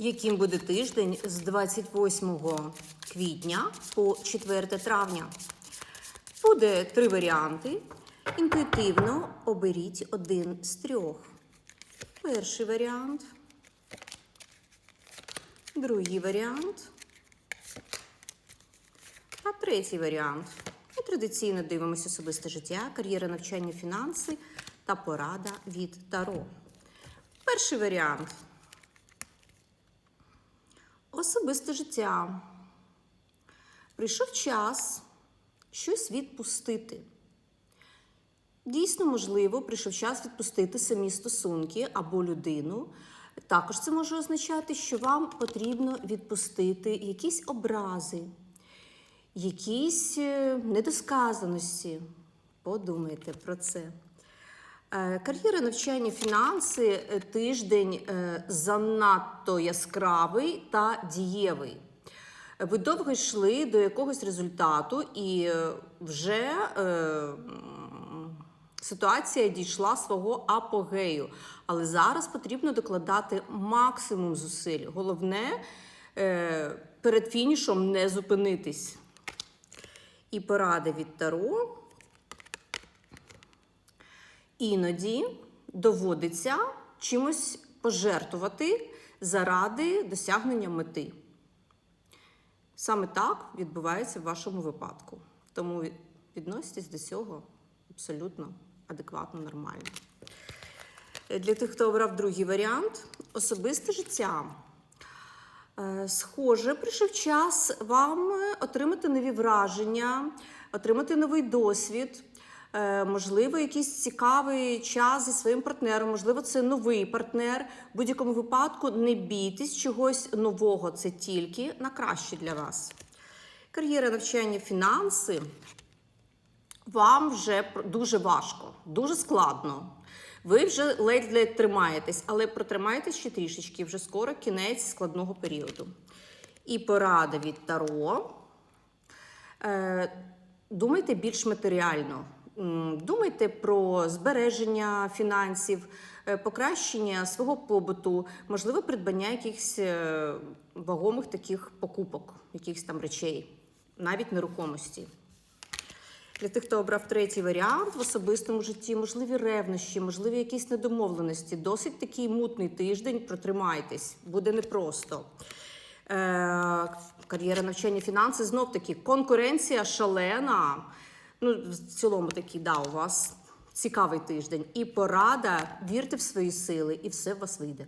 Яким буде тиждень з 28 квітня по 4 травня? Буде три варіанти. Інтуїтивно оберіть один з трьох. Перший варіант. Другий варіант. А третій варіант. І традиційно дивимося особисте життя, кар'єра, навчання, фінанси та порада від Таро. Перший варіант. Особисте життя. Прийшов час щось відпустити. Дійсно, можливо, прийшов час відпустити самі стосунки або людину. Також це може означати, що вам потрібно відпустити якісь образи, якісь е, недосказаності. Подумайте про це. Е, Кар'єра, навчання, фінанси е, тиждень е, занадто яскравий та дієвий. Ви довго йшли до якогось результату, і вже е, ситуація дійшла свого апогею. Але зараз потрібно докладати максимум зусиль. Головне е, перед фінішом не зупинитись. І порада від Таро. Іноді доводиться чимось пожертвувати заради досягнення мети. Саме так відбувається в вашому випадку. Тому відноситесь до цього абсолютно адекватно, нормально. Для тих, хто обрав другий варіант особисте життя. Е, Схоже, прийшов час вам отримати нові враження, отримати новий досвід. Е, Можливо, якийсь цікавий час зі своїм партнером, можливо, це новий партнер. В будь-якому випадку не бійтесь чогось нового, це тільки на краще для вас. Кар'єра, навчання, фінанси вам вже дуже важко, дуже складно. Ви вже ледь-ледь тримаєтесь, але протримайтесь ще трішечки, вже скоро кінець складного періоду. І порада від Таро. Е, Думайте більш матеріально. Думайте про збереження фінансів, е, покращення свого побуту, можливо, придбання якихось е, вагомих таких покупок, якихось там речей, навіть нерухомості. Для тих, хто обрав третій варіант в особистому житті, можливі ревнощі, можливі якісь недомовленості. Досить такий мутний тиждень. Протримайтесь, буде непросто. Е, кар'єра навчання фінанси знов таки конкуренція шалена. Ну, в цілому такі, да, у вас цікавий тиждень. І порада, вірте в свої сили, і все у вас вийде.